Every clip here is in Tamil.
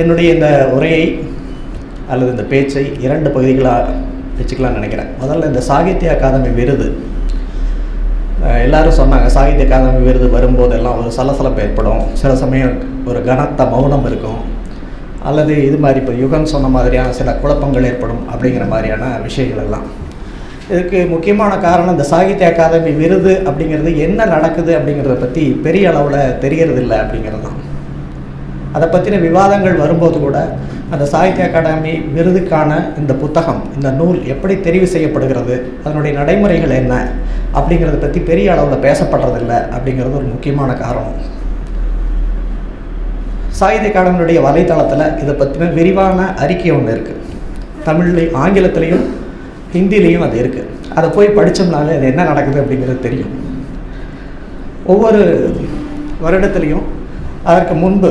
என்னுடைய இந்த உரையை அல்லது இந்த பேச்சை இரண்டு பகுதிகளாக வச்சுக்கலாம்னு நினைக்கிறேன். முதல்ல இந்த சாகித்ய அகாதமி விருது. எல்லாரும் சொன்னாங்க சாகித்ய அகாதமி விருது வரும்போதெல்லாம் ஒரு சலசலப்பு ஏற்படும். சில சமயம் ஒரு கனத்த மௌனம் இருக்கும். அல்லது இது மாதிரி இப்போ யுகன் சொன்ன மாதிரியான சில குழப்பங்கள் ஏற்படும் அப்படிங்கிற மாதிரியான விஷயங்கள் எல்லாம் இதுக்கு முக்கியமான காரணம் இந்த சாகித்ய அகாதமி விருது அப்படிங்கிறது என்ன நடக்குது அப்படிங்கிறத பற்றி பெரிய அளவில் தெரியறதில்லை அப்படிங்கிறது தான் அதை பற்றின விவாதங்கள் வரும்போது கூட அந்த சாகித்ய அகாடமி விருதுக்கான இந்த புத்தகம் இந்த நூல் எப்படி தெரிவு செய்யப்படுகிறது அதனுடைய நடைமுறைகள் என்ன அப்படிங்கிறத பற்றி பெரிய அளவில் பேசப்படுறதில்லை அப்படிங்கிறது ஒரு முக்கியமான காரணம். சாகித்ய அகாடமியுடைய வலைத்தளத்தில் இதை பற்றின விரிவான அறிக்கை ஒன்று இருக்குது தமிழ்லையும் ஆங்கிலத்திலையும் ஹிந்திலையும் அது இருக்குது அதை போய் படித்தோம்னாலே அது என்ன நடக்குது அப்படிங்கிறது தெரியும். ஒவ்வொரு வருடத்துலேயும் அதற்கு முன்பு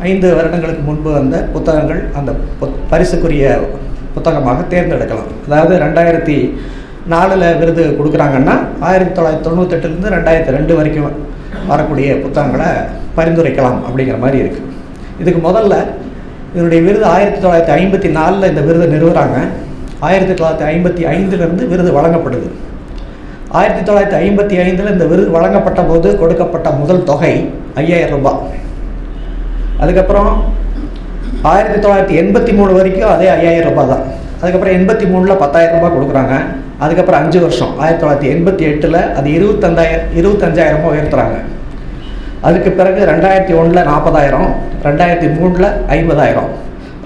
ஐந்து வருடங்களுக்கு முன்பு வந்த புத்தகங்கள் அந்த புத்- பரிசுக்குரிய புத்தகமாக தேர்ந்தெடுக்கலாம். அதாவது ரெண்டாயிரத்தி நாலில் விருது கொடுக்குறாங்கன்னா ஆயிரத்தி தொள்ளாயிரத்தி தொண்ணூத்தெட்டுலேருந்து ரெண்டாயிரத்தி ரெண்டு வரைக்கும் வரக்கூடிய புத்தகங்களை பரிந்துரைக்கலாம் அப்படிங்கிற மாதிரி இருக்குது இதுக்கு முதல்ல இதனுடைய விருது ஆயிரத்தி தொள்ளாயிரத்தி ஐம்பத்தி நாலில் இந்த விருது நிறுவுறாங்க. ஆயிரத்தி தொள்ளாயிரத்தி ஐம்பத்தி ஐந்துலேருந்து விருது வழங்கப்படுது. ஆயிரத்தி தொள்ளாயிரத்தி ஐம்பத்தி ஐந்தில் இந்த விருது வழங்கப்பட்ட போது கொடுக்கப்பட்ட முதல் தொகை ஐயாயிரம் ரூபாய். அதுக்கப்புறம் ஆயிரத்தி தொள்ளாயிரத்தி எண்பத்தி மூணு வரைக்கும் அதே ஐயாயிரம் ரூபாய் தான். அதுக்கப்புறம் எண்பத்தி மூணில் பத்தாயிரம் ரூபாய் கொடுக்குறாங்க. அதுக்கப்புறம் அஞ்சு வருஷம் ஆயிரத்தி தொள்ளாயிரத்தி எண்பத்தி எட்டில் அது இருபத்தஞ்சாயிரம் இருபத்தஞ்சாயிரமாக உயர்த்துறாங்க. அதுக்கு பிறகு ரெண்டாயிரத்தி ஒன்றில் நாற்பதாயிரம் ரெண்டாயிரத்தி மூணில் ஐம்பதாயிரம்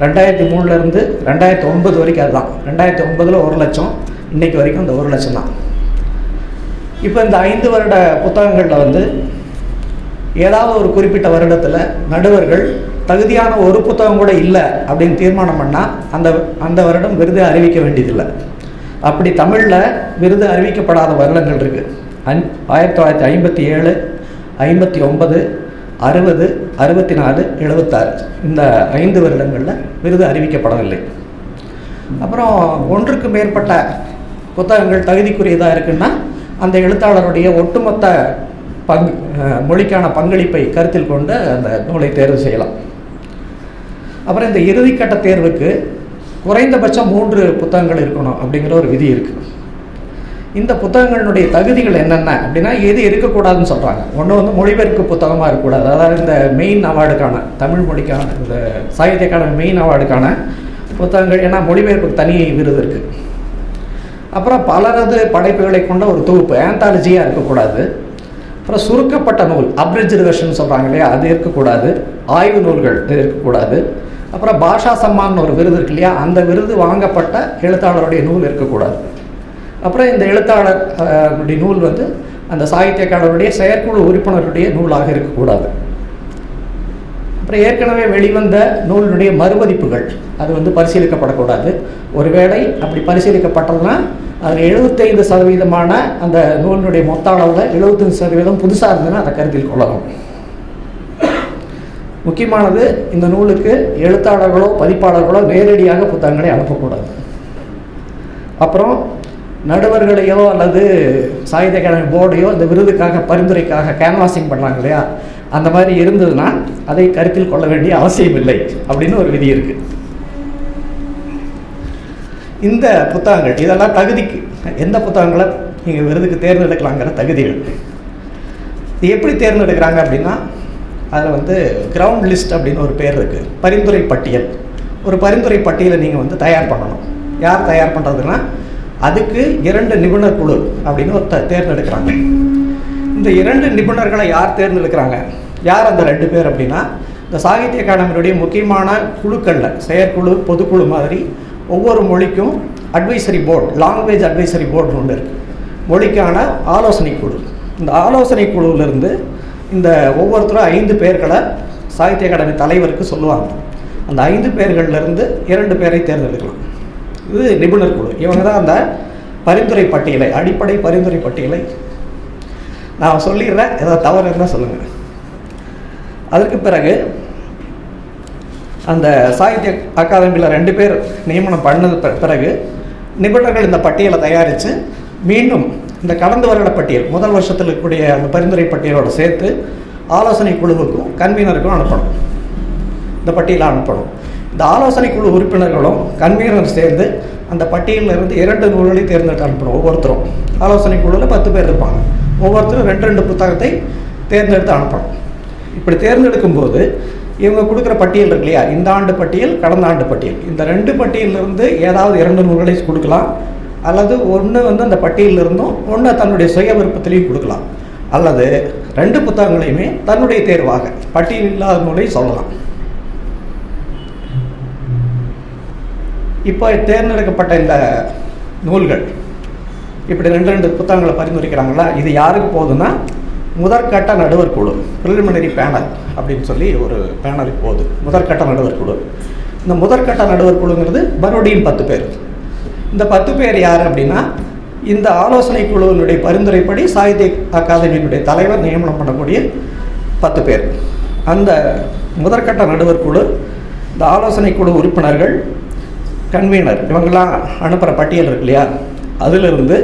ரெண்டாயிரத்தி மூணுலேருந்து ரெண்டாயிரத்தி ஒன்பது வரைக்கும் அதுதான். ரெண்டாயிரத்தி ஒன்பதில் ஒரு லட்சம் இன்னைக்கு வரைக்கும் இந்த ஒரு லட்சம் தான். இப்போ இந்த ஐந்து வருட புத்தகங்களில் வந்து ஏதாவது ஒரு குறிப்பிட்ட வருடத்தில் நடுவர்கள் தகுதியான ஒரு புத்தகம் கூட இல்லை அப்படின்னு தீர்மானம் பண்ணால் அந்த அந்த வருடம் விருது அறிவிக்க வேண்டியதில்லை. அப்படி தமிழில் விருது அறிவிக்கப்படாத வருடங்கள் இருக்குது அன் ஆயிரத்தி தொள்ளாயிரத்தி ஐம்பத்தி ஏழு ஐம்பத்தி ஒன்பது அறுபது அறுபத்தி நாலு எழுபத்தாறு. இந்த ஐந்து வருடங்களில் விருது அறிவிக்கப்படவில்லை. அப்புறம் ஒன்றுக்கு மேற்பட்ட புத்தகங்கள் தகுதிக்குரியதாக இருக்குன்னா அந்த எழுத்தாளருடைய ஒட்டுமொத்த பங் மொழிக்கான பங்களிப்பை கருத்தில் கொண்டு அந்த நூலை தேர்வு செய்யலாம். அப்புறம் இந்த இறுதிக்கட்ட தேர்வுக்கு குறைந்தபட்சம் மூன்று புத்தகங்கள் இருக்கணும் அப்படிங்கிற ஒரு விதி இருக்குது இந்த புத்தகங்களுடைய தகுதிகள் என்னென்ன அப்படின்னா எது இருக்கக்கூடாதுன்னு சொல்கிறாங்க ஒன்று வந்து மொழிபெயர்ப்பு புத்தகமாக இருக்கக்கூடாது. அதாவது இந்த மெயின் அவார்டுக்கான தமிழ் மொழிக்கான இந்த சாகித்ய அகாடமி மெயின் அவார்டுக்கான புத்தகங்கள் ஏன்னா மொழிபெயர்ப்புக்கு தனி விருது இருக்குது அப்புறம் பலரது படைப்புகளை கொண்ட ஒரு தொகுப்பு ஆந்தாலஜியாக இருக்கக்கூடாது. அப்புறம் சுருக்கப்பட்ட நூல் அப்ரிஜ் வெர்ஷன் சொல்கிறாங்க இல்லையா? அது இருக்கக்கூடாது. ஆய்வு நூல்கள் இருக்கக்கூடாது. அப்புறம் பாஷா சம்மான் ஒரு விருது இருக்கு இல்லையா? அந்த விருது வாங்கப்பட்ட எழுத்தாளருடைய நூல் இருக்கக்கூடாது. அப்புறம் இந்த எழுத்தாளர் உடைய நூல் வந்து அந்த சாகித்ய அகாடமியுடைய செயற்குழு உறுப்பினருடைய நூலாக இருக்கக்கூடாது. அப்புறம் ஏற்கனவே வெளிவந்த நூலினுடைய மறுமதிப்புகள். அது வந்து பரிசீலிக்கப்படக்கூடாது. ஒருவேளை அப்படி பரிசீலிக்கப்பட்டதுன்னா அதில் எழுபத்தைந்து சதவீதமான அந்த நூலினுடைய மொத்த அளவில் எழுபத்தஞ்சு சதவீதம் புதுசாக இருந்ததுன்னா அதை கருத்தில் கொள்ளணும் முக்கியமானது இந்த நூலுக்கு எழுத்தாளர்களோ பதிப்பாளர்களோ நேரடியாக புத்தகங்களை அனுப்பக்கூடாது. அப்புறம் நடுவர்களையோ அல்லது சாகித்ய அகாடமி போர்டையோ இந்த விருதுக்காக பரிந்துரைக்காக கேன்வாசிங் பண்ணுறாங்க இல்லையா? அந்த மாதிரி இருந்ததுன்னா அதை கருத்தில் கொள்ள வேண்டிய அவசியம் இல்லை அப்படின்னு ஒரு விதி இருக்குது இந்த புத்தகங்கள் இதெல்லாம் தகுதிக்கு எந்த புத்தகங்களை நீங்கள் விருதுக்கு தேர்ந்தெடுக்கலாங்கிற தகுதிகள். இது எப்படி தேர்ந்தெடுக்கிறாங்க அப்படின்னா அதில் வந்து கிரவுண்ட் லிஸ்ட் அப்படின்னு ஒரு பேர் இருக்குது பரிந்துரை பட்டியல். ஒரு பரிந்துரை பட்டியலை நீங்கள் வந்து தயார் பண்ணணும். யார் தயார் பண்ணுறதுன்னா அதுக்கு இரண்டு நிபுணர் குழு அப்படின்னு ஒரு தேர்ந்தெடுக்கிறாங்க. இந்த இரண்டு நிபுணர்களை யார் தேர்ந்தெடுக்கிறாங்க? யார் அந்த ரெண்டு பேர் அப்படின்னா இந்த சாகித்ய அகாடமியுடைய முக்கியமான குழுக்களில் செயற்குழு பொதுக்குழு மாதிரி ஒவ்வொரு மொழிக்கும் advisory board language advisory board ஒன்று இருக்குது மொழிக்கான ஆலோசனை குழு. இந்த ஆலோசனை குழுவிலிருந்து இந்த ஒவ்வொருத்தரும் ஐந்து பேர்களை சாகித்ய அகாடமி தலைவருக்கு சொல்லுவாங்க. அந்த ஐந்து பேர்கள்லேருந்து இரண்டு பேரை தேர்ந்தெடுக்கலாம். இது நிபுணர் குழு. இவங்க தான் அந்த பரிந்துரை பட்டியலை அடிப்படை பரிந்துரை பட்டியலை நான் சொல்லிடுறேன். ஏதாவது தவறு இருந்தால் சொல்லுங்கள் அதற்கு பிறகு அந்த சாகித்ய அகாதமியில் ரெண்டு பேர் நியமனம் பண்ணது பிறகு நிபுணர்கள் இந்த பட்டியலை தயாரித்து மீண்டும் இந்த கடந்த வருட பட்டியல் முதல் வருஷத்தில் இருக்கக்கூடிய அந்த பரிந்துரை பட்டியலோடு சேர்த்து ஆலோசனை குழுவுக்கும் கன்வீனருக்கும் அனுப்பணும். இந்த பட்டியலை அனுப்பணும். இந்த ஆலோசனை குழு உறுப்பினர்களும் கன்வீனர் சேர்ந்து அந்த பட்டியலில் இருந்து இரண்டு நூல்களை தேர்ந்தெடுத்து அனுப்பணும் ஒவ்வொருத்தரும். ஆலோசனை குழுவில் பத்து பேர் இருப்பாங்க. ஒவ்வொருத்தரும் ரெண்டு ரெண்டு புத்தகத்தை தேர்ந்தெடுத்து அனுப்பணும். இப்படி தேர்ந்தெடுக்கும் போது இவங்க கொடுக்குற பட்டியல் இருக்கு இல்லையா? இந்த ஆண்டு பட்டியல் கடந்த ஆண்டு பட்டியல். இந்த ரெண்டு பட்டியலிருந்து ஏதாவது இரண்டு நூல்களை கொடுக்கலாம். அல்லது ஒன்று வந்து அந்த பட்டியலில் இருந்தும் ஒன்று தன்னுடைய சுய விருப்பத்திலையும் கொடுக்கலாம். அல்லது ரெண்டு புத்தகங்களையுமே தன்னுடைய தேர்வாக பட்டியல் இல்லாத நூலை சொல்லலாம். இப்போ தேர்ந்தெடுக்கப்பட்ட இந்த நூல்கள் இப்படி ரெண்டு ரெண்டு புத்தகங்களை பரிந்துரைக்கிறாங்களா? இது யாருக்கு போகுதுன்னா முதற்கட்ட நடுவர் குழு ப்ரிலிமினரி பேனல் அப்படின்னு சொல்லி ஒரு பேனல் போகுது. முதற்கட்ட நடுவர் குழு இந்த முதற்கட்ட நடுவர் குழுங்கிறது மறுபடியும் பத்து பேர். இந்த பத்து பேர் யார் அப்படின்னா இந்த ஆலோசனை குழுவினுடைய பரிந்துரைப்படி சாகித்ய அகாதமியினுடைய தலைவர் நியமனம் பண்ணக்கூடிய பத்து பேர். அந்த முதற்கட்ட நடுவர் குழு இந்த ஆலோசனை குழு உறுப்பினர்கள் கன்வீனர் இவங்கெல்லாம் அனுப்புகிற பட்டியல் இருக்கு இல்லையா? அதிலிருந்து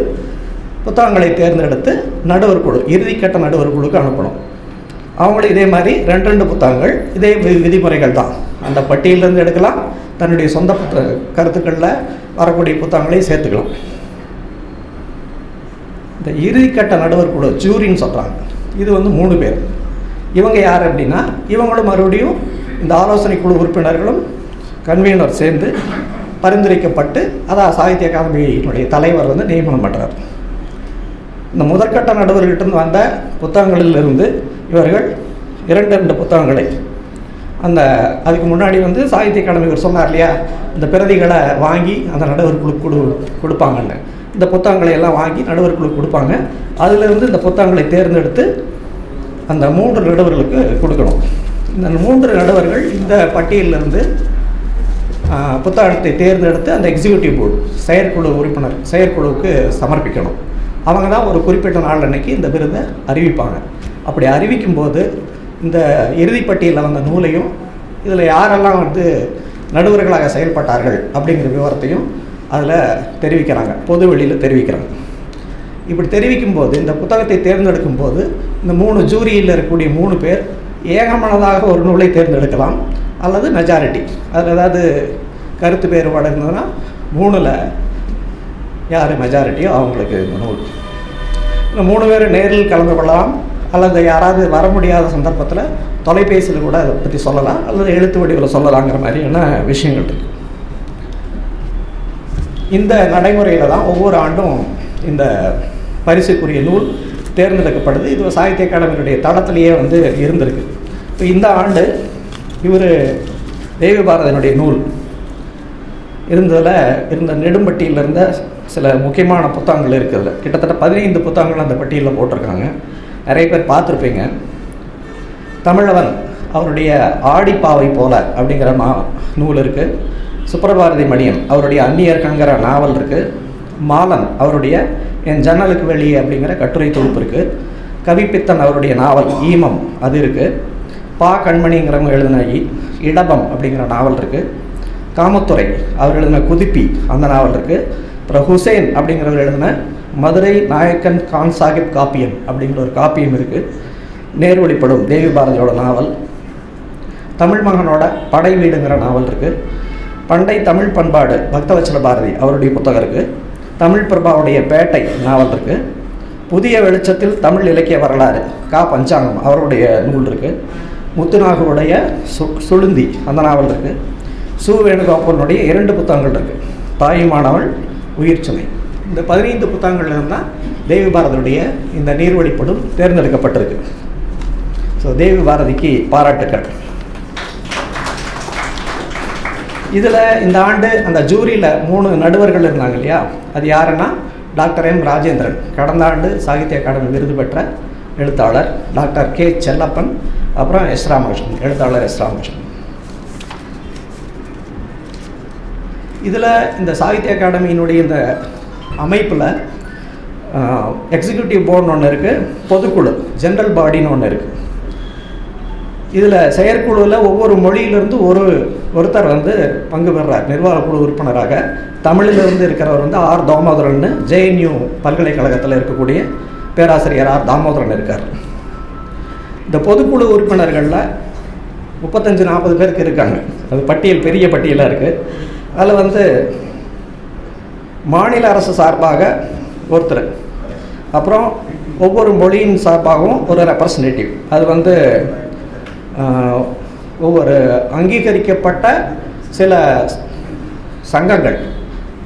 புத்தகங்களை தேர்ந்தெடுத்து நடுவர் குழு இறுதிக்கட்ட நடுவர் குழுக்கு அனுப்பணும். அவங்களும் இதே மாதிரி ரெண்டு ரெண்டு புத்தகங்கள் இதே விதிமுறைகள் தான். அந்த பட்டியலிருந்து எடுக்கலாம் தன்னுடைய சொந்த புத்த கருத்துக்களில் வரக்கூடிய புத்தகங்களையும் சேர்த்துக்கலாம். இந்த இறுதிக்கட்ட நடுவர் குழு ஜூரின்னு சொல்கிறாங்க இது வந்து மூணு பேர். இவங்க யார் அப்படின்னா இவங்களும் மறுபடியும் இந்த ஆலோசனை குழு உறுப்பினர்களும் கன்வீனர் சேர்ந்து பரிந்துரைக்கப்பட்டு அதான் சாகித்ய அகாதமியினுடைய தலைவர் வந்து நியமனம் பண்ணுறார் இந்த முதற்கட்ட நடுவர்கிட்ட வந்த புத்தகங்களிலிருந்து இவர்கள் இரண்டு இரண்டு புத்தகங்களை அந்த அதுக்கு முன்னாடி வந்து சாகித்ய அகாடமி இவர் சொன்னார் இல்லையா இந்த பிரதிகளை வாங்கி அந்த நடுவர் குழு கொடு கொடுப்பாங்கன்னு இந்த புத்தகங்களை எல்லாம் வாங்கி நடுவர் குழு கொடுப்பாங்க. அதிலிருந்து இந்த புத்தகங்களை தேர்ந்தெடுத்து அந்த மூன்று நடுவர்களுக்கு கொடுக்கணும். இந்த மூன்று நடுவர்கள் இந்த பட்டியலிருந்து புத்தகத்தை தேர்ந்தெடுத்து அந்த எக்ஸிக்யூட்டிவ் போர்டு செயற்குழு உறுப்பினர் செயற்குழுவுக்கு சமர்ப்பிக்கணும். அவங்க தான் ஒரு குறிப்பிட்ட நாள் அன்னைக்கு இந்த விருதை அறிவிப்பாங்க. அப்படி அறிவிக்கும் போது இந்த இறுதிப்பட்டியலில் வந்த நூலையும் இதில் யாரெல்லாம் வந்து நடுவர்களாக செயல்பட்டார்கள் அப்படிங்கிற விவரத்தையும் அதில் தெரிவிக்கிறாங்க. பொது வெளியில் தெரிவிக்கிறாங்க. இப்படி தெரிவிக்கும் போது இந்த புத்தகத்தை தேர்ந்தெடுக்கும் போது இந்த மூணு ஜூரியில் இருக்கக்கூடிய மூணு பேர் ஏகமனதாக ஒரு நூலை தேர்ந்தெடுக்கலாம். அல்லது மெஜாரிட்டி அதில் ஏதாவது கருத்து வேறுபாடு இருந்ததுன்னா மூணில் யார்? மெஜாரிட்டியோ அவங்களுக்கு இந்த நூல் இந்த மூணு பேர் நேரில் கலந்து கொள்ளலாம். அல்லது யாராவது வர முடியாத சந்தர்ப்பத்தில் தொலைபேசியில் கூட அதை பற்றி சொல்லலாம். அல்லது எழுத்து வடிவில் சொல்லலாங்கிற மாதிரியான விஷயங்கள் இருக்கு. இந்த நடைமுறையில் தான் ஒவ்வொரு ஆண்டும் இந்த பரிசுக்குரிய நூல் தேர்ந்தெடுக்கப்படுது. இது சாகித்ய அகாடமியினுடைய தளத்திலேயே வந்து இருந்திருக்கு. இப்போ இந்த ஆண்டு இவர் தேவி பாரதியினுடைய நூல் இருந்ததில் இருந்த நெடும்பட்டியில் இருந்த சில முக்கியமான புத்தகங்கள் இருக்குதுல கிட்டத்தட்ட பதினைந்து புத்தகங்கள் அந்த பட்டியலில் போட்டிருக்காங்க. நிறைய பேர் பார்த்துருப்பீங்க. தமிழவன் அவருடைய ஆடிப்பாவை போல அப்படிங்கிற மா நூல் இருக்குது சுப்பிரபாரதி மணியம் அவருடைய அந்நியர்கங்கிற நாவல் இருக்குது மாலன் அவருடைய என் ஜன்னலுக்கு வெளியே அப்படிங்கிற கட்டுரை தொகுப்பு இருக்குது கவிப்பித்தன் அவருடைய நாவல் ஈமம் அது இருக்குது பா கண்மணிங்கிறவங்க எழுதின இடபம் அப்படிங்கிற நாவல் இருக்குது காமத்துறை. அவர் எழுதின குதிப்பி அந்த நாவல் இருக்குது அப்புறம் ஹுசேன் அப்படிங்கிறவர் எழுதின மதுரை நாயக்கன் கான் சாஹிப் காப்பியம் அப்படிங்கிற ஒரு காப்பியம் இருக்குது நேர்வழிப்படும் தேவி பாரதியோட நாவல். தமிழ் மகனோட படை வீடுங்கிற நாவல் இருக்குது பண்டை தமிழ் பண்பாடு பக்தவச்சல பாரதி அவருடைய புத்தகம் இருக்குது தமிழ் பிரபாவுடைய பேட்டை நாவல் இருக்குது புதிய வெளிச்சத்தில் தமிழ் இலக்கிய வரலாறு கா பஞ்சாங்கம் அவருடைய நூல் இருக்குது முத்துநாகருடைய சு சுளுந்தி அந்த நாவல் இருக்குது சு வேணுகோபாலனுடைய இரண்டு புத்தகங்கள் இருக்குது தாயுமானவள் சுமை. இந்த பதினைந்து புத்தகங்கள்ல தான் தேவி பாரதியுடைய இந்த நீர்வழிப்படும் தேர்ந்தெடுக்கப்பட்டிருக்கு. ஸோ தேவி பாரதிக்கு பாராட்டுக்கள். இதில் இந்த ஆண்டு அந்த ஜூரியில் மூணு நடுவர்கள் இருந்தாங்க இல்லையா? அது யாருன்னா டாக்டர் எம் ராஜேந்திரன். கடந்த ஆண்டு சாகித்ய அகாடமி விருது பெற்ற எழுத்தாளர் டாக்டர் கே செல்லப்பன் அப்புறம் எஸ் ராமகிருஷ்ணன் எழுத்தாளர் எஸ் ராமகிருஷ்ணன். இதில் இந்த சாகித்ய அகாடமியினுடைய இந்த அமைப்பில் எக்ஸிக்யூட்டிவ் போர்டுன்னு ஒன்று இருக்குது பொதுக்குழு ஜென்ரல் பாடின்னு ஒன்று இருக்குது இதில் செயற்குழுவில் ஒவ்வொரு மொழியிலிருந்து ஒரு ஒருத்தர் வந்து பங்கு பெறார் நிர்வாக குழு உறுப்பினராக. தமிழிலிருந்து இருக்கிறவர் வந்து ஆர் தாமோதரன் ஜேஎன்யூ பல்கலைக்கழகத்தில் இருக்கக்கூடிய பேராசிரியர் ஆர் தாமோதரன் இருக்கார். இந்த பொதுக்குழு உறுப்பினர்களில் முப்பத்தஞ்சு நாற்பது பேருக்கு இருக்காங்க. அது பட்டியல் பெரிய பட்டியலாக இருக்குது அதில் வந்து மாநில அரசு சார்பாக ஒருத்தர். அப்புறம் ஒவ்வொரு மொழியின் சார்பாகவும் ஒரு ரெப்ரசன்டேட்டிவ் அது வந்து ஒவ்வொரு அங்கீகரிக்கப்பட்ட சில சங்கங்கள்.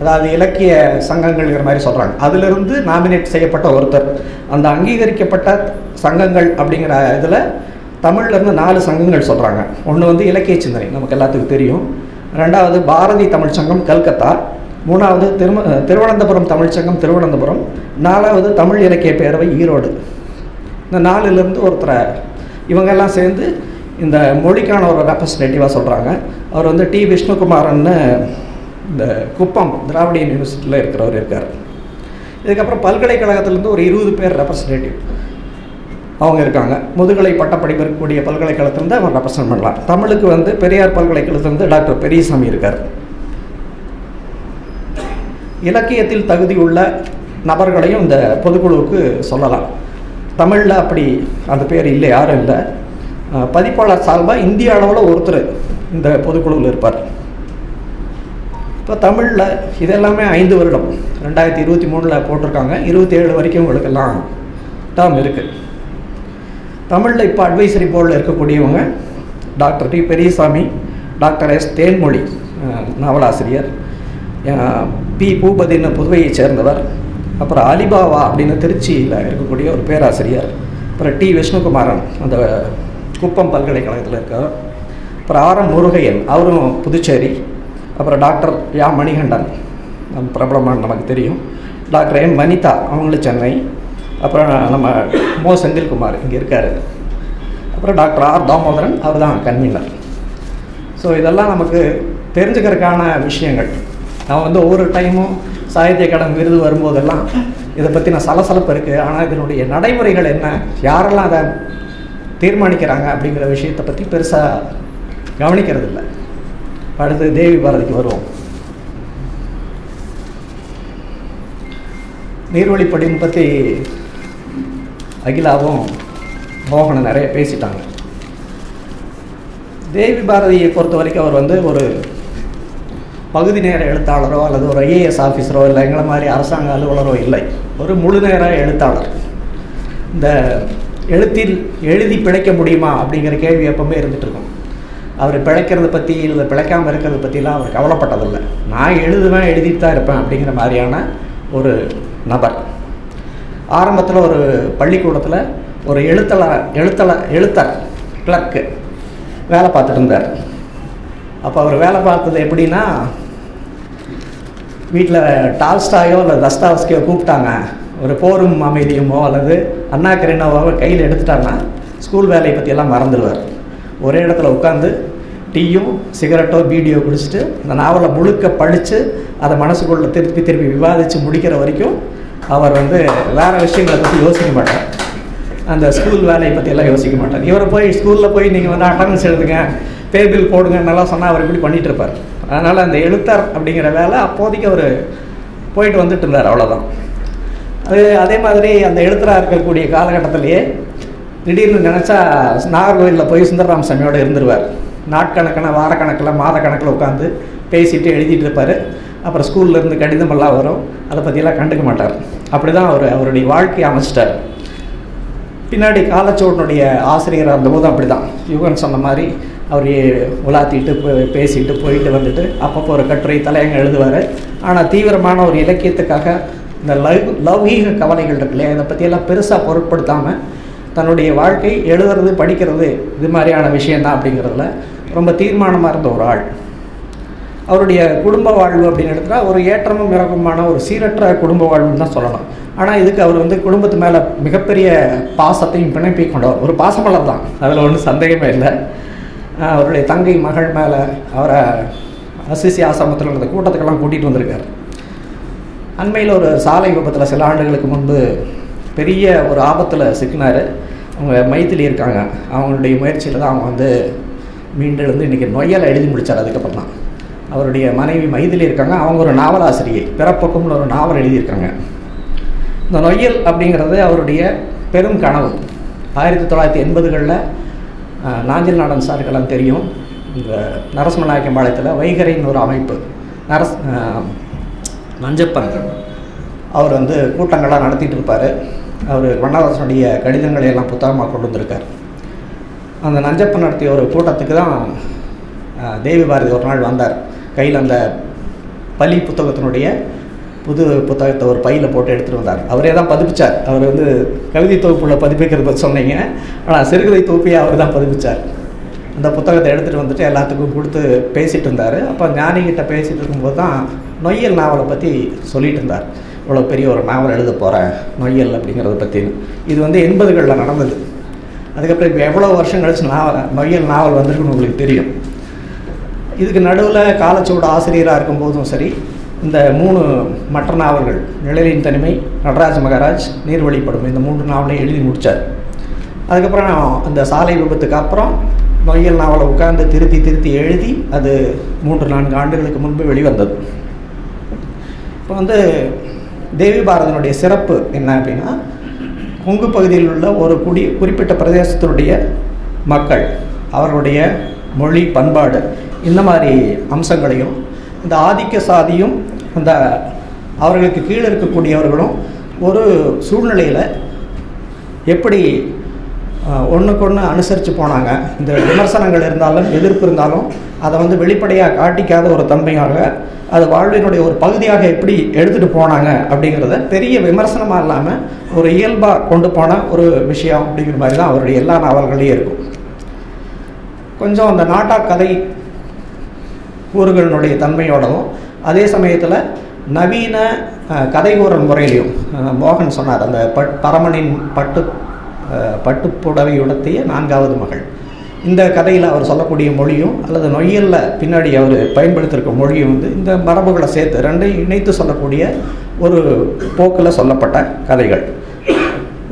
அதாவது இலக்கிய சங்கங்கள்ங்கிற மாதிரி சொல்கிறாங்க அதிலிருந்து நாமினேட் செய்யப்பட்ட ஒருத்தர். அந்த அங்கீகரிக்கப்பட்ட சங்கங்கள் அப்படிங்கிற இதில் தமிழ்லேருந்து நாலு சங்கங்கள் சொல்கிறாங்க ஒன்று வந்து இலக்கிய சிந்தனை. நமக்கு எல்லாத்துக்கும் தெரியும். ரெண்டாவது பாரதி தமிழ்ச்சங்கம் கல்கத்தா. மூணாவது திரும திருவனந்தபுரம் தமிழ்ச்சங்கம் திருவனந்தபுரம். நாலாவது தமிழ் இலக்கிய பேரவை ஈரோடு. இந்த நாலுலேருந்து ஒருத்தரை இவங்கெல்லாம் சேர்ந்து இந்த மொழிக்கான ஒரு ரெப்ரசன்டேட்டிவாக சொல்கிறாங்க அவர் வந்து டி. விஷ்ணுகுமாரன்னு இந்த குப்பம் திராவிட யூனிவர்சிட்டியில் இருக்கிறவர் இருக்கார். இதுக்கப்புறம் பல்கலைக்கழகத்திலேருந்து ஒரு இருபது பேர் ரெப்ரசன்டேட்டிவ் அவங்க இருக்காங்க. முதுகலை பட்டப்படிப்பு இருக்கக்கூடிய பல்கலைக்கழகத்திலேருந்து அவர் ரெப்ரசன்ட் பண்ணலாம். தமிழுக்கு வந்து பெரியார் பல்கலைக்கழகத்திலேருந்து டாக்டர் பெரியசாமி இருக்கார். இலக்கியத்தில் தகுதியுள்ள நபர்களையும் இந்த பொதுக்குழுவுக்கு சொல்லலாம். தமிழில் அப்படி அந்த பேர் இல்லை யாரும் இல்லை. பதிப்பாளர் சார்பாக இந்திய அளவில் ஒருத்தர் இந்த பொதுக்குழுவில் இருப்பார். இப்போ தமிழில் இதெல்லாமே ஐந்து வருடம். ரெண்டாயிரத்தி இருபத்தி மூணில் போட்டிருக்காங்க. இருபத்தி ஏழு வரைக்கும் உங்களுக்கெல்லாம் டேர்ம் இருக்குது தமிழில் இப்போ அட்வைசரி போர்டில் இருக்கக்கூடியவங்க doctor T Periyasamy doctor S Thenmozhi நாவலாசிரியர் P பூபதின்னு புதுவையைச் சேர்ந்தவர் அப்புறம் அலிபாவா அப்படின்னு திருச்சியில் இருக்கக்கூடிய ஒரு பேராசிரியர் அப்புறம் டி விஷ்ணுகுமாரன் அந்த குப்பம் பல்கலைக்கழகத்தில் இருக்கார் அப்புறம் ஆர் எம் முருகையன் அவரும் புதுச்சேரி அப்புறம் டாக்டர் யா மணிகண்டன் பிரபலமான நமக்கு தெரியும் டாக்டர் எம் வனிதா அவங்களும் சென்னை அப்புறம் நம்ம மோ செந்தில்குமார் இங்கே இருக்கார். அப்புறம் டாக்டர் ஆர் தாமோதரன் அவர் தான் கன்வீனர் ஸோ இதெல்லாம் நமக்கு தெரிஞ்சுக்கிறதுக்கான விஷயங்கள். நான் வந்து ஒவ்வொரு டைமும் சாகித்ய கடன் விருது வரும்போதெல்லாம் இதை பற்றின சலசலப்பு இருக்குது ஆனால் இதனுடைய நடைமுறைகள் என்ன? யாரெல்லாம் அதை தீர்மானிக்கிறாங்க அப்படிங்கிற விஷயத்தை பற்றி பெருசாக கவனிக்கிறது இல்லை. அடுத்து தேவி பாரதிக்கு வருவோம். நீர்வழிப்படின்னு பற்றி அகிலாவும் மோகனை நிறைய பேசிட்டாங்க. தேவி பாரதியை பொறுத்த வரைக்கும் அவர் வந்து ஒரு பகுதி நேர எழுத்தாளரோ அல்லது ஒரு ஐஏஎஸ் ஆஃபீஸரோ இல்லை எங்களை மாதிரி அரசாங்க அலுவலரோ இல்லை. ஒரு முழு நேர எழுத்தாளர். இந்த எழுத்தில் எழுதி பிழைக்க முடியுமா அப்படிங்கிற கேள்வி எப்பவுமே இருந்துட்டு இருக்கும். அவர் பிழைக்கிறத பற்றி இல்லை பிழைக்காமல் இருக்கிறத பற்றிலாம் அவர் கவலைப்பட்டதில்லை. நான் எழுதுவேன் எழுதிட்டு தான் இருப்பேன் அப்படிங்கிற மாதிரியான ஒரு நபர். ஆரம்பத்தில் ஒரு பள்ளிக்கூடத்தில் ஒரு எழுத்தளர் எழுத்தள எழுத்தர் கிளர்க்கு வேலை பார்த்துட்டு இருந்தார். அப்போ அவர் வேலை பார்த்தது எப்படின்னா வீட்டில் டால்ஸ்டாயோ இல்லை தஸ்தாவஸ்கியோ கூப்பிட்டாங்க. ஒரு போரும் அமைதியுமோ அல்லது அண்ணா கரீனாவோ கையில் எடுத்துட்டாங்கன்னா ஸ்கூல் வேலையை பற்றியெல்லாம் மறந்துடுவார். ஒரே இடத்துல உட்காந்து டீயும் சிகரெட்டோ பீடியோ குடிச்சிட்டு அந்த நாவலை முழுக்க படித்து அதை மனசுக்குள்ளே திருப்பி திருப்பி விவாதித்து முடிக்கிற வரைக்கும் அவர் வந்து வேறு விஷயங்களை பற்றி யோசிக்க மாட்டார். அந்த ஸ்கூல் வேலையை பற்றியெல்லாம் யோசிக்க மாட்டார். இவரை போய் ஸ்கூலில் போய் நீங்கள் வந்து அட்டண்டன்ஸ் எழுதுங்க பே பில் போடுங்க நல்லா சொன்னால் அவர் இப்படி பண்ணிகிட்டு இருப்பார். அதனால் அந்த எழுத்தர் அப்படிங்கிற வேலை அப்போதைக்கு அவர் போயிட்டு வந்துட்டு இருந்தார் அவ்வளோதான் அது அதே மாதிரி அந்த எழுத்தராக இருக்கக்கூடிய காலகட்டத்திலேயே திடீர்னு நினச்சா நாகர்கோவிலில் போய் சுந்தரராம சாமியோடு இருந்துருவார். நாட்கணக்கில் வாரக்கணக்கில் மாதக்கணக்கில் உட்காந்து பேசிட்டு எழுதிட்டு இருப்பார். அப்புறம் ஸ்கூல்ல இருந்து கடிதமெல்லாம் வரும். அதை பற்றியெல்லாம் கண்டுக்க மாட்டார். அப்படி தான் அவர் அவருடைய வாழ்க்கையை அமைச்சிட்டார். பின்னாடி காலச்சோடனுடைய ஆசிரியராக இருந்தபோது அப்படி தான் யுகன் சொன்ன மாதிரி அவர் உலாத்திட்டு பேசிட்டு போயிட்டு வந்துட்டு அப்பப்போ ஒரு கட்டுரை தலையங்க எழுதுவார். ஆனால் தீவிரமான ஒரு இலக்கியத்துக்காக இந்த லவ் லௌகீக கவலைகள் இருக்கு இல்லையா? இதை பற்றியெல்லாம் பெருசாக பொருட்படுத்தாமல் தன்னுடைய வாழ்க்கை எழுதுறது படிக்கிறது இது மாதிரியான விஷயந்தான் அப்படிங்கிறதுல ரொம்ப தீர்மானமாக இருந்த ஒரு ஆள். அவருடைய குடும்ப வாழ்வு அப்படின்னு எடுத்தால் ஒரு ஏற்றமும் இறக்கமான ஒரு சீரற்ற குடும்ப வாழ்வுன்னு தான் சொல்லலாம். ஆனால் இதுக்கு அவர் வந்து குடும்பத்து மேலே மிகப்பெரிய பாசத்தையும் பிணைப்பை கொண்டவர். ஒரு பாசமலர் தான். அதில் ஒன்றும் சந்தேகமே இல்லை. அவருடைய தங்கை மகள் மேலே அவரை அசிசி ஆசிரமத்தில் இருந்த கூட்டத்துக்கெல்லாம் கூட்டிகிட்டு வந்திருக்கார். அண்மையில் ஒரு சாலை விபத்தில் சில ஆண்டுகளுக்கு முன்பு பெரிய ஒரு ஆபத்தில் சிக்கினார். அவங்க மைத்திலி இருக்காங்க. அவங்களுடைய முயற்சியில் தான் அவங்க வந்து மீண்டெழுந்து இன்றைக்கி நொய்யால் எழுதி முடித்தார் அதுக்கப்புறம் தான் அவருடைய மனைவி மைதிலி இருக்காங்க. அவங்க ஒரு நாவலாசிரியை. பிறப்பக்கம்னு ஒரு நாவல் எழுதியிருக்காங்க. இந்த நொய்யல் அப்படிங்கிறது அவருடைய பெரும் கனவு. ஆயிரத்தி தொள்ளாயிரத்தி எண்பதுகளில் நாஞ்சில் நாடன் சாருக்கெல்லாம் தெரியும். இந்த நரசிம்மநாயக்கம்பாளையத்தில் வைகரைன்னு ஒரு அமைப்பு. நரஸ் நஞ்சப்பன். அவர் வந்து கூட்டங்கள்லாம் நடத்திட்டு இருப்பார். அவர் வண்ணதாசனுடைய கடிதங்களை எல்லாம் புத்தகமாக கொண்டு வந்திருக்கார். அந்த நஞ்சப்பன் நடத்திய ஒரு கூட்டத்துக்கு தான் தேவி பாரதி ஒரு நாள் வந்தார். கையில் அந்த பள்ளி புத்தகத்தினுடைய புது புத்தகத்தை ஒரு பையில் போட்டு எடுத்துகிட்டு வந்தார். அவரே தான் பதிப்பிச்சார். அவர் வந்து கவிதை தொகுப்புள்ள பதிப்பிக்கிறது பற்றி சொன்னீங்க. ஆனால் சிறுகதை தொகுப்பையே அவர் தான் பதிப்பிச்சார். அந்த புத்தகத்தை எடுத்துகிட்டு வந்துட்டு எல்லாத்துக்கும் கொடுத்து பேசிகிட்டு இருந்தார். அப்போ ஞானிகிட்ட பேசிகிட்டு இருக்கும்போது தான் நொய்யல் நாவலை பற்றி சொல்லிட்டு இருந்தார். இவ்வளோ பெரிய ஒரு நாவல் எழுத போகிறேன் நொய்யல் அப்படிங்கிறத பற்றி இது வந்து எண்பதுகளில் நடந்தது. அதுக்கப்புறம் இப்போ எவ்வளோ வருஷம் கழிச்சு நாவல் நொய்யல் நாவல் வந்திருக்குன்னு உங்களுக்கு தெரியும். இதுக்கு நடுவில் காலச்சூடு ஆசிரியராக இருக்கும்போதும் சரி இந்த மூணு மற்ற நாவல்கள் நிழலின் தனிமை நடராஜ மகாராஜ் நீர்வழிப்படும் இந்த மூன்று நாவலையும் எழுதி முடித்தார் அதுக்கப்புறம் அந்த சாலை விபத்துக்கு அப்புறம் நொய்யல் நாவலை உட்கார்ந்து திருத்தி திருத்தி எழுதி அது மூன்று நான்கு ஆண்டுகளுக்கு முன்பு வெளிவந்தது. இப்போ வந்து தேவி பாரதனுடைய சிறப்பு என்ன அப்படின்னா கொங்கு பகுதியில் உள்ள ஒரு குடி குறிப்பிட்ட பிரதேசத்தினுடைய மக்கள் அவர்களுடைய மொழி பண்பாடு இந்த மாதிரி அம்சங்களையும் இந்த ஆதிக்க சாதியும் அந்த அவர்களுக்கு கீழே இருக்கக்கூடியவர்களும் ஒரு சூழ்நிலையில் எப்படி ஒன்றுக்கொன்று அனுசரித்து போனாங்க. இந்த விமர்சனங்கள் இருந்தாலும் எதிர்ப்பு இருந்தாலும் அதை வந்து வெளிப்படையாக காட்டிக்காத ஒரு தன்மையாக அது வாழ்வினுடைய ஒரு பகுதியாக எப்படி எடுத்துகிட்டு போனாங்க அப்படிங்கிறத பெரிய விமர்சனமாக இல்லாமல் ஒரு இயல்பாக கொண்டு போன ஒரு விஷயம் அப்படிங்கிற மாதிரி தான் அவருடைய எல்லா நாவல்களையும் இருக்கும். கொஞ்சம் அந்த நாட்டா கதை கூறுகளினுடைய தன்மையோடவும் அதே சமயத்தில் நவீன கதை கூறல் முறையிலையும் மோகன் சொன்னார் அந்த பட் பரமனின் பட்டு அஹ், பட்டுப்புடவை நான்காவது மகள். இந்த கதையில் அவர் சொல்லக்கூடிய மொழியும் அல்லது நொய்யலில் பின்னாடி அவர் பயன்படுத்தியிருக்க மொழியும் வந்து இந்த மரபுகளை சேர்த்து ரெண்டையும் இணைத்து சொல்லக்கூடிய ஒரு போக்கில் சொல்லப்பட்ட கதைகள்.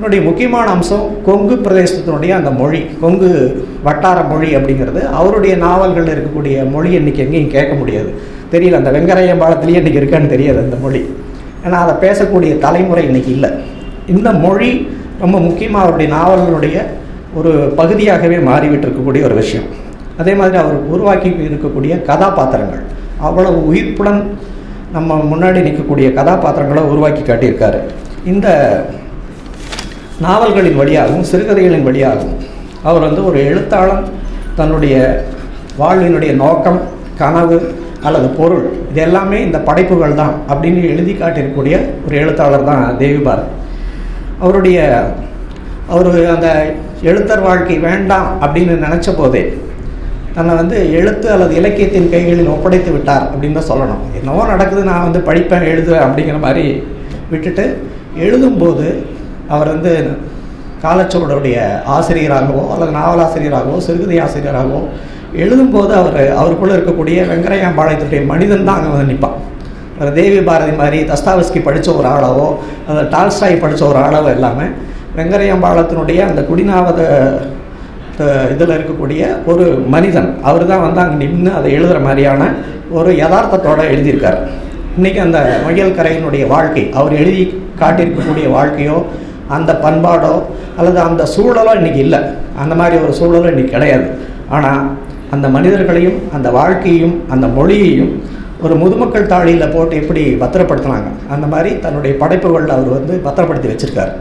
இதனுடைய முக்கியமான அம்சம் கொங்கு பிரதேசத்தினுடைய அந்த மொழி கொங்கு வட்டார மொழி அப்படிங்கிறது அவருடைய நாவல்களில் இருக்கக்கூடிய மொழி இன்னைக்கு எங்கேயும் கேட்க முடியாது. தெரியல அந்த வெங்கரையம்பாளத்துலேயே இன்றைக்கி இருக்கான்னு தெரியாது அந்த மொழி. ஏன்னா அதை பேசக்கூடிய தலைமுறை இன்னைக்கு இல்லை. இந்த மொழி ரொம்ப முக்கியமாக அவருடைய நாவல்களுடைய ஒரு பகுதியாகவே மாறிவிட்டு இருக்கக்கூடிய ஒரு விஷயம். அதே மாதிரி அவர் உருவாக்கி இருக்கக்கூடிய கதாபாத்திரங்கள். அவ்வளவு உயிர்ப்புடன் நம்ம முன்னாடி நிற்கக்கூடிய கதாபாத்திரங்களை உருவாக்கி காட்டியிருக்காரு. இந்த நாவல்களின் வழியாகவும் சிறுகதைகளின் வழியாகவும். அவர் வந்து ஒரு எழுத்தாளன். தன்னுடைய வாழ்வினுடைய நோக்கம் கனவு அல்லது பொருள் இது எல்லாமே இந்த படைப்புகள் தான் அப்படின்னு எழுதி காட்டியிருக்கக்கூடிய ஒரு எழுத்தாளர் தான் தேவி பாரதி அவருடைய அவர் அந்த எழுத்தர் வாழ்க்கை வேண்டாம் அப்படின்னு நினச்ச போதே தன்னை வந்து எழுத்து அல்லது இலக்கியத்தின் கைகளில் ஒப்படைத்து விட்டார் அப்படின்னு தான் சொல்லணும். என்னவோ நடக்குது நான் வந்து படிப்பேன் எழுதுவேன் அப்படிங்கிற மாதிரி விட்டுட்டு எழுதும்போது அவர் வந்து காலச்சோடருடைய ஆசிரியராகவோ அல்லது நாவலாசிரியராகவோ சிறுகதை ஆசிரியராகவோ எழுதும்போது அவர் அவருக்குள்ளே இருக்கக்கூடிய வெங்கரையாம்பாளையத்துடைய மனிதன் தான் அங்கே வந்து நிற்பான் ஒரு தேவி பாரதி மாதிரி தஸ்தாவஸ்கி படித்த ஒரு ஆளாவோ அந்த டால்ஸ்டாய் படித்த ஒரு ஆளாவோ இல்லாமல் வெங்கரையம்பாளத்தினுடைய அந்த குடிநாவத இதில் இருக்கக்கூடிய ஒரு மனிதன் அவர் தான் வந்து அங்கே நின்று அதை எழுதுகிற மாதிரியான ஒரு யதார்த்தத்தோடு எழுதியிருக்கார். இன்றைக்கி அந்த மையல் கரையினுடைய வாழ்க்கை அவர் எழுதி காட்டியிருக்கக்கூடிய வாழ்க்கையோ அந்த பண்பாடோ அல்லது அந்த சூழலோ இன்றைக்கி இல்லை. அந்த மாதிரி ஒரு சூழலோ இன்றைக்கி கிடையாது. ஆனால் அந்த மனிதர்களையும் அந்த வாழ்க்கையையும் அந்த மொழியையும் ஒரு முதுமக்கள் தாழியில் போட்டு எப்படி பத்திரப்படுத்தினாங்க? அந்த மாதிரி தன்னுடைய படைப்புகளில் அவர் வந்து பத்திரப்படுத்தி வச்சுருக்கார்.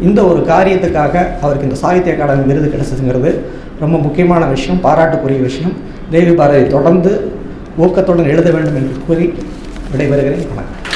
இந்த ஒரு காரியத்துக்காக அவருக்கு இந்த சாகித்ய அகாடமி விருது கிடைச்சதுங்கிறது ரொம்ப முக்கியமான விஷயம் பாராட்டுக்குரிய விஷயம். தேவி பாரதி தொடர்ந்து ஊக்கத்துடன் எழுத வேண்டும் என்று கூறி விடைபெறுகிறேன். வணக்கம்.